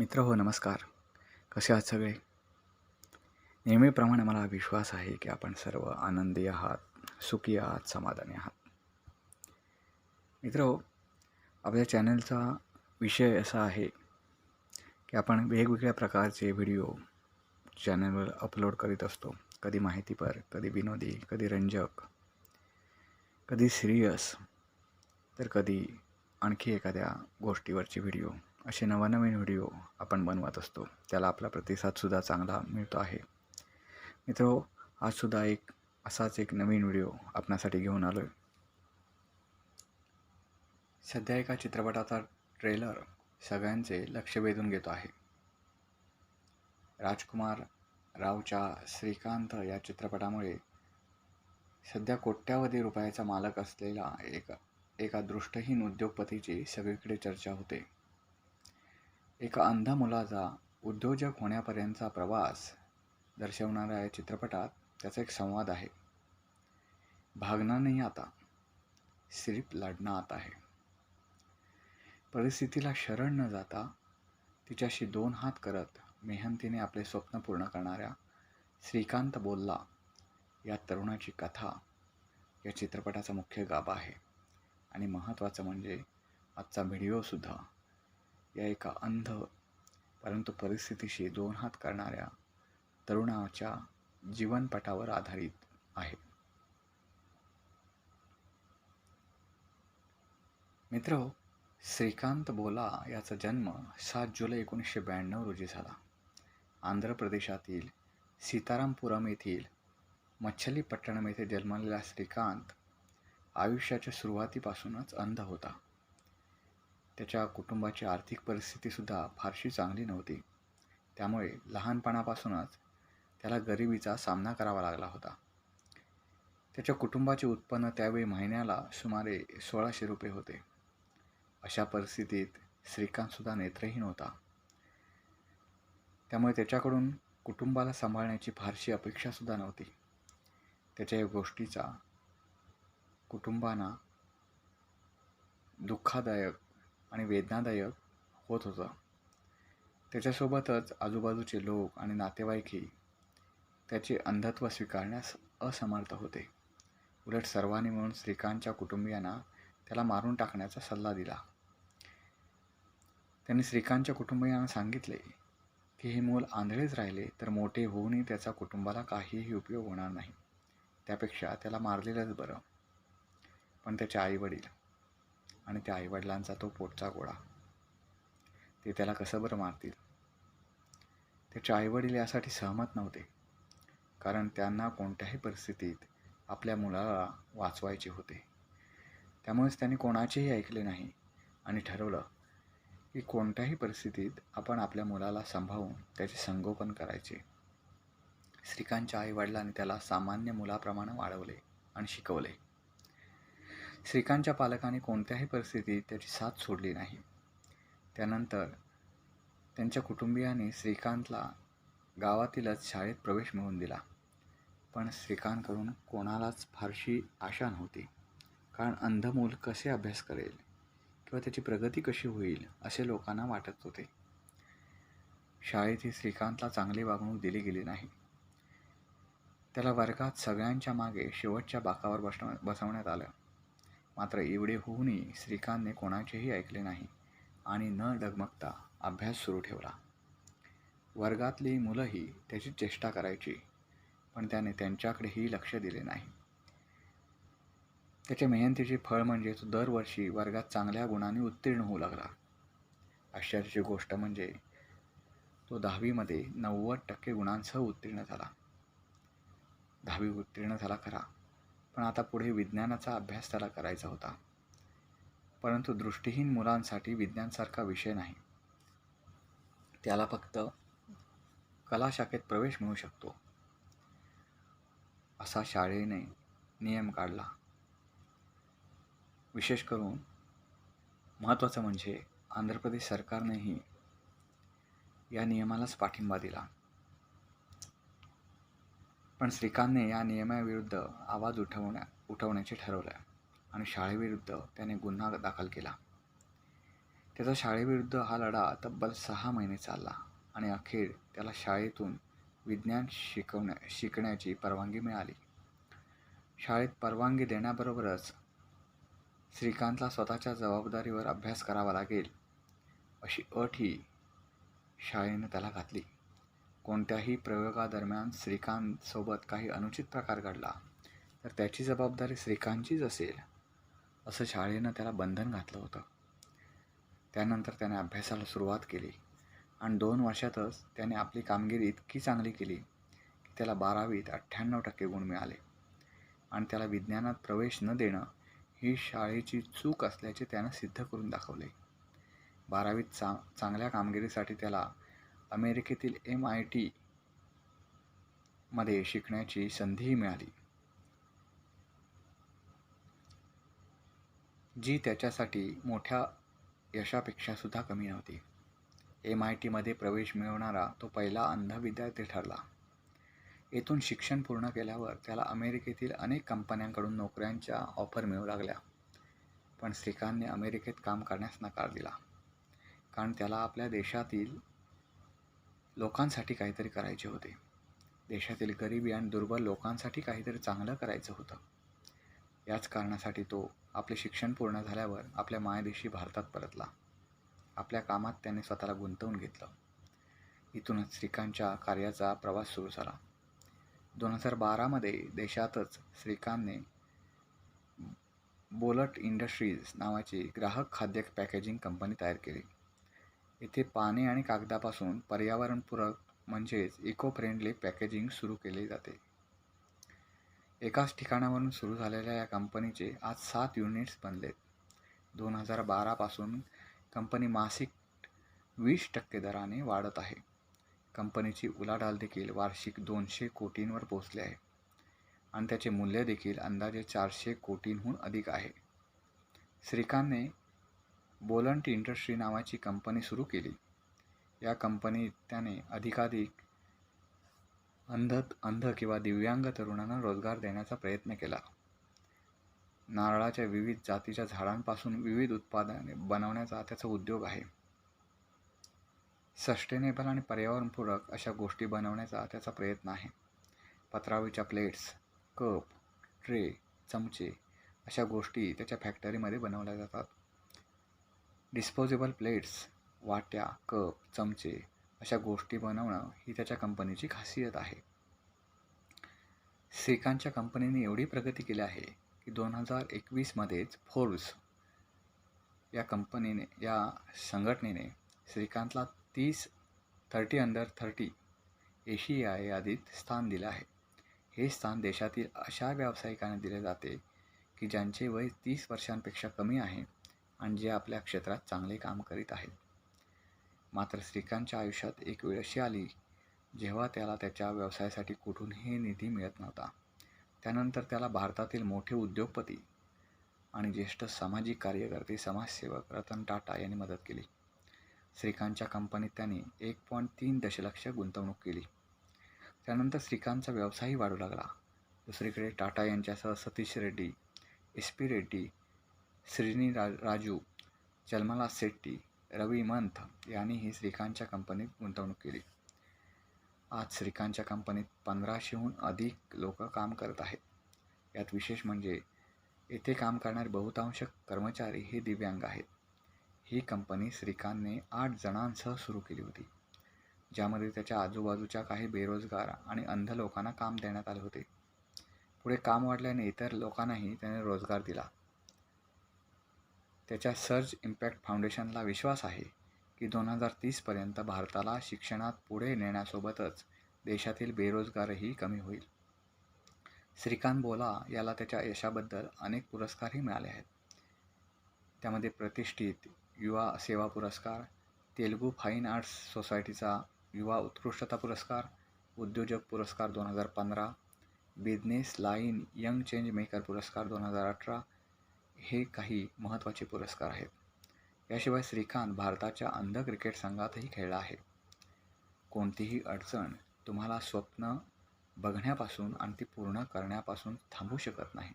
मित्र हो नमस्कार. कसे आहात सगळे? नेहमीप्रमाणे मला विश्वास आहे की आपण सर्व आनंदी आहात सुखी आहात समाधानी आहात. मित्र हो आपल्या चॅनलचा विषय असा आहे की आपण वेगवेगळ्या प्रकारचे व्हिडिओ चॅनलवर अपलोड करीत असतो. कधी माहितीपर कधी विनोदी कधी रंजक कधी सिरियस तर कधी आणखी एखाद्या गोष्टीवरचे व्हिडिओ. असे नवनवीन व्हिडिओ आपण बनवत असतो. त्याला आपला प्रतिसादसुद्धा चांगला मिळतो आहे. मित्रो आजसुद्धा एक असाच एक नवीन व्हिडिओ आपणासाठी घेऊन आलो आहे सध्या एका चित्रपटाचा ट्रेलर सगळ्यांचे लक्ष वेधून घेतो आहे. राजकुमार रावच्या श्रीकांत या चित्रपटामुळे सध्या कोट्यावधी रुपयाचा मालक असलेला एक एका दृष्टहीन उद्योगपतीची सगळीकडे चर्चा होते. एका अंधा मुलाचा उद्योजक होण्यापर्यंतचा प्रवास दर्शवणाऱ्या या चित्रपटात त्याचा एक संवाद आहे. भागना नाही आता सिर्फ लढणं आता आहे. परिस्थितीला शरण न जाता तिच्याशी दोन हात करत मेहनतीने आपले स्वप्न पूर्ण करणाऱ्या श्रीकांत बोलला या तरुणाची कथा या चित्रपटाचा मुख्य गाभा आहे. आणि महत्त्वाचं म्हणजे आजचा व्हिडिओसुद्धा या एका अंध परंतु परिस्थितीशी दोन हात करणाऱ्या तरुणाच्या जीवनपटावर आधारित आहे. मित्र श्रीकांत बोला याचा जन्म सात जुलै एकोणीसशे ब्याण्णव रोजी झाला. आंध्र प्रदेशातील सीतारामपुरम येथील मच्छलीपट्टणम येथे जन्मलेला श्रीकांत आयुष्याच्या सुरुवातीपासूनच अंध होता. त्याच्या कुटुंबाची आर्थिक परिस्थितीसुद्धा फारशी चांगली नव्हती. त्यामुळे लहानपणापासूनच त्याला गरिबीचा सामना करावा लागला होता. त्याच्या कुटुंबाचे उत्पन्न त्यावेळी महिन्याला सुमारे सोळाशे रुपये होते. अशा परिस्थितीत श्रीकांतसुद्धा नेत्रहीन होता. त्यामुळे त्याच्याकडून कुटुंबाला सांभाळण्याची फारशी अपेक्षासुद्धा नव्हती. त्याच्या या गोष्टीचा कुटुंबांना दुःखादायक आणि वेदनादायक होत होतं. त्याच्यासोबतच आजूबाजूचे लोक आणि नातेवाईकही त्याचे अंधत्व स्वीकारण्यास असमर्थ होते. उलट सर्वांनी म्हणून श्रीकांतच्या कुटुंबियांना त्याला मारून टाकण्याचा सल्ला दिला. त्यांनी श्रीकांतच्या कुटुंबियांना सांगितले की हे मूल आंधळेच राहिले तर मोठे होऊनही त्याचा कुटुंबाला काहीही उपयोग होणार नाही. त्यापेक्षा त्याला मारलेलंच बरं. पण त्याचे आईवडील आणि त्या आईवडिलांचा तो पोटचा गोळा. ते त्याला कसं बरं मारतील? त्याचे आईवडील यासाठी सहमत नव्हते. कारण त्यांना कोणत्याही परिस्थितीत आपल्या मुलाला वाचवायचे होते. त्यामुळेच त्यांनी कोणाचेही ऐकले नाही आणि ठरवलं की कोणत्याही परिस्थितीत आपण आपल्या मुलाला सांभाळून त्याचे संगोपन करायचे. श्रीकांतच्या आईवडिलांनी त्याला सामान्य मुलाप्रमाणे वाढवले आणि शिकवले. श्रीकांतच्या पालकांनी कोणत्याही परिस्थितीत त्याची साथ सोडली नाही. त्यानंतर त्यांच्या कुटुंबियांनी श्रीकांतला गावातीलच शाळेत प्रवेश मिळवून दिला. पण श्रीकांतकडून कोणालाच फारशी आशा नव्हती. कारण अंधमूल कसे अभ्यास करेल किंवा त्याची प्रगती कशी होईल असे लोकांना वाटत होते. शाळेतही श्रीकांतला चांगली वागणूक दिली गेली नाही. त्याला वर्गात सगळ्यांच्या मागे शेवटच्या बाकावर बसव बसवण्यात आलं. मात्र एवढे होऊनही श्रीकांतने कोणाचेही ऐकले नाही आणि न डगमगता अभ्यास सुरू ठेवला. वर्गातली मुलंही त्याची चेष्टा करायची पण त्याने त्यांच्याकडेही लक्ष दिले नाही. त्याच्या मेहनतीचे फळ म्हणजे तो दरवर्षी वर्गात चांगल्या गुणांनी उत्तीर्ण होऊ लागला. आश्चर्याची गोष्ट म्हणजे तो दहावीमध्ये नव्वद टक्के गुणांसह उत्तीर्ण झाला. दहावी उत्तीर्ण झाला खरा. पण आता पुढे विज्ञानाचा अभ्यास त्याला करायचा होता. परंतु दृष्टीहीन मुलांसाठी विज्ञानसारखा विषय नाही. त्याला फक्त कला शाखेत प्रवेश मिळू शकतो. असा शाळेने नियम काढला. विशेष करून महत्त्वाचं म्हणजे आंध्र प्रदेश सरकारनेही या नियमालाच पाठिंबा दिला. पण श्रीकांतने या नियमाविरुद्ध आवाज उठवण्या उठवण्याचे ठरवले आणि शाळेविरुद्ध त्याने गुन्हा दाखल केला. त्याचा शाळेविरुद्ध हा लढा तब्बल सहा महिने चालला आणि अखेर त्याला शाळेतून विज्ञान शिकवण्या शिकण्याची परवानगी मिळाली. शाळेत परवानगी देण्याबरोबरच श्रीकांतला स्वतःच्या जबाबदारीवर अभ्यास करावा लागेल अशी अट ही शाळेनं त्याला घातली. कोणत्याही प्रयोगादरम्यान श्रीकांतसोबत काही अनुचित प्रकार घडला तर त्याची जबाबदारी श्रीकांतचीच असेल असं शाळेनं त्याला बंधन घातलं होतं. त्यानंतर त्याने अभ्यासाला सुरुवात केली आणि दोन वर्षातच त्याने आपली कामगिरी इतकी चांगली केली की त्याला बारावीत अठ्ठ्याण्णव टक्के गुण मिळाले. आणि त्याला विज्ञानात प्रवेश न देणं ही शाळेची चूक असल्याचे त्यानं सिद्ध करून दाखवले. बारावीत चा चांगल्या कामगिरीसाठी त्याला अमेरिकेतील एम आय टी मध्ये शिकण्याची संधीही मिळाली. जी त्याच्यासाठी मोठ्या यशापेक्षा सुद्धा कमी नव्हती. एम आय टीमध्ये प्रवेश मिळवणारा तो पहिला अंध विद्यार्थी ठरला. येथून शिक्षण पूर्ण केल्यावर त्याला अमेरिकेतील अनेक कंपन्यांकडून नोकऱ्यांच्या ऑफर मिळू लागल्या. पण श्रीकांतने अमेरिकेत काम करण्यास नकार दिला. कारण त्याला आपल्या देशातील लोकांसाठी काहीतरी करायचे होते. देशातील गरिबी आणि दुर्बल लोकांसाठी काहीतरी चांगलं करायचं होतं. याच कारणासाठी तो आपले शिक्षण पूर्ण झाल्यावर आपल्या मायदेशी भारतात परतला. आपल्या कामात त्याने स्वतःला गुंतवून घेतलं. इथूनच श्रीकांतच्या कार्याचा प्रवास सुरू झाला. दोन हजार बारामध्ये देशातच श्रीकांतने बोलट इंडस्ट्रीज नावाची ग्राहक खाद्य पॅकेजिंग कंपनी तयार केली. येथे पाने आणि कागदापासून पर्यावरणपूरक म्हणजेच इको फ्रेंडली पॅकेजिंग सुरू केले जाते. एकाच ठिकाणावरून सुरू झालेल्या या कंपनीचे आज सात युनिट्स बनलेत. दोन हजार बारापासून कंपनी मासिक वीस टक्के दराने वाढत आहे. कंपनीची उलाढाल देखील वार्षिक दोनशे कोटींवर पोचले आहे आणि त्याचे मूल्य देखील अंदाजे चारशे कोटींहून अधिक आहे. श्रीकांतने बोलंट इंडस्ट्री नावाची कंपनी सुरू केली. या कंपनीत त्याने अधिकाधिक अंध अंध किंवा दिव्यांग तरुणांना रोजगार देण्याचा प्रयत्न केला. नारळाच्या विविध जातीच्या झाडांपासून विविध उत्पादने बनवण्याचा त्याचा उद्योग आहे. सस्टेनेबल आणि पर्यावरणपूरक अशा गोष्टी बनवण्याचा त्याचा प्रयत्न आहे. पत्रावीच्या प्लेट्स कप ट्रे चमचे अशा गोष्टी त्याच्या फॅक्टरीमध्ये बनवल्या जातात. डिस्पोजेबल प्लेट्स वाट्या कप चमचे अशा गोष्टी बनवणं ही त्याच्या कंपनीची खासियत आहे. श्रीकांतच्या कंपनीने एवढी प्रगती केली आहे की दोन हजार एकवीसमध्येच फोर्ब्स या कंपनीने या संघटनेने श्रीकांतला तीस थर्टी अंडर थर्टी एशिया यादीत स्थान दिलं आहे. हे स्थान देशातील अशा व्यावसायिकांना दिले जाते की ज्यांचे वय तीस वर्षांपेक्षा कमी आहे. आणि जे आपल्या क्षेत्रात चांगले काम करीत आहेत. मात्र श्रीकांतच्या आयुष्यात एक वेळ अशी आली जेव्हा त्याला त्याच्या व्यवसायासाठी कुठूनही निधी मिळत नव्हता. त्यानंतर त्याला भारतातील मोठे उद्योगपती आणि ज्येष्ठ सामाजिक कार्यकर्ते समाजसेवक रतन टाटा यांनी मदत केली. श्रीकांतच्या कंपनीत त्यांनी एक पॉईंट तीन दशलक्ष गुंतवणूक केली. त्यानंतर श्रीकांतचा व्यवसायही वाढू लागला. दुसरीकडे टाटा यांच्यासह सतीश रेड्डी एस पी रेड्डी श्रीनी रा राजू जलमला शेट्टी रवी मंथ यांनीही श्रीकांतच्या कंपनीत गुंतवणूक केली. आज श्रीकांतच्या कंपनीत पंधराशेहून अधिक लोक काम करत आहेत. यात विशेष म्हणजे येथे काम करणारे बहुतांश कर्मचारी हे दिव्यांग आहेत. ही कंपनी श्रीकांतने आठ जणांसह सुरू केली होती ज्यामध्ये त्याच्या आजूबाजूच्या काही बेरोजगार आणि अंध लोकांना काम देण्यात आले होते. पुढे काम वाढल्याने इतर लोकांनाही त्याने रोजगार दिला. त्याच्या सर्ज इम्पॅक्ट फाउंडेशनला विश्वास आहे की दोन हजार तीसपर्यंत भारताला शिक्षणात पुढे नेण्यासोबतच देशातील बेरोजगारही कमी होईल. श्रीकांत बोला याला त्याच्या यशाबद्दल अनेक पुरस्कारही मिळाले आहेत. त्यामध्ये प्रतिष्ठित युवा सेवा पुरस्कार तेलुगू फाईन आर्ट्स सोसायटीचा युवा उत्कृष्टता पुरस्कार उद्योजक पुरस्कार दोन हजार पंधरा Business Line young change maker पुरस्कार दोन हजार अठरा हे काही महत्त्वाचे पुरस्कार आहेत. याशिवाय श्रीकांत भारताच्या अंध क्रिकेट संघातही खेळला आहे. कोणतीही अडचण तुम्हाला स्वप्न बघण्यापासून आणि ती पूर्ण करण्यापासून थांबू शकत नाही.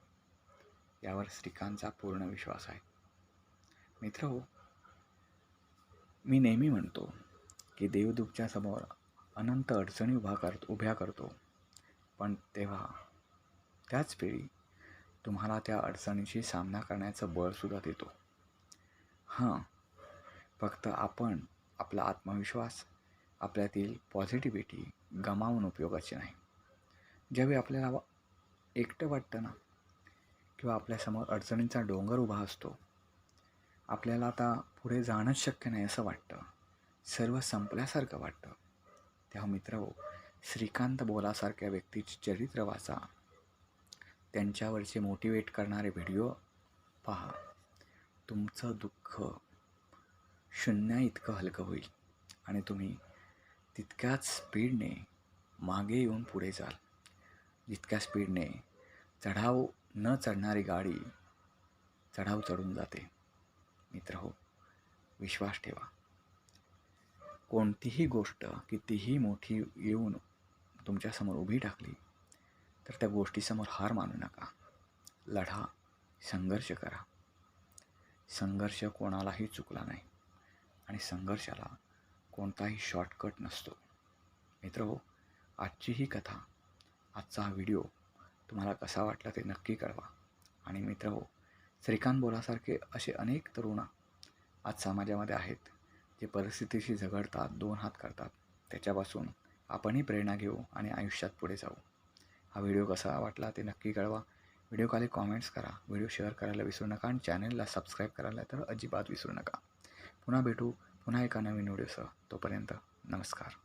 यावर श्रीकांतचा पूर्ण विश्वास आहे. मित्र हो मी नेहमी म्हणतो की देवदूपच्या समोर अनंत अडचणी उभा कर उभ्या करतो. पण तेव्हा त्याच वेळी तुम्हाला त्या अडचणीशी सामना करण्याचं बळसुद्धा देतो. हां फक्त आपण आपला आत्मविश्वास आपल्यातील पॉझिटिव्हिटी गमावून उपयोगाची नाही. ज्यावेळी आपल्याला वा- एकटं वाटतं ना किंवा आपल्यासमोर अडचणींचा डोंगर उभा असतो आपल्याला आता पुढे जाणंच शक्य नाही असं वाटतं. सर्व संपल्यासारखं वाटतं. तेव्हा मित्र हो, श्रीकांत बोलासारख्या व्यक्तीची चरित्र वाचा. त्यांच्यावरचे मोटिवेट करणारे व्हिडिओ पहा. तुमचं दुःख शून्या इतकं हलकं होईल आणि तुम्ही तितक्याच स्पीडने मागे येऊन पुढे जाल. जितक्या स्पीडने चढाव न चढणारी गाडी चढाव चढून जाते. मित्र हो विश्वास ठेवा. कोणतीही गोष्ट कितीही मोठी येऊन तुमच्यासमोर उभी टाकली तर त्या गोष्टीसमोर हार मानू नका. लढा संघर्ष करा. संघर्ष कोणालाही चुकला नाही आणि संघर्षाला कोणताही शॉर्टकट नसतो. मित्र हो आजची ही कथा आजचा हा व्हिडिओ तुम्हाला कसा वाटला ते नक्की कळवा. आणि मित्र हो श्रीकांत बोलासारखे असे अनेक तरुण आज समाजामध्ये आहेत जे परिस्थितीशी झगडतात दोन हात करतात. त्याच्यापासून आपणही प्रेरणा घेऊ आणि आयुष्यात पुढे जाऊ. हा व्हिडिओ कसा वाटला ते नक्की कळवा. व्हिडिओ खाली कॉमेंट्स करा. व्हिडिओ शेअर करायला विसरू नका आणि चॅनलला सबस्क्राईब करायला तर अजिबात विसरू नका. पुन्हा भेटू पुन्हा एका नवीन व्हिडिओसह तोपर्यंत नमस्कार.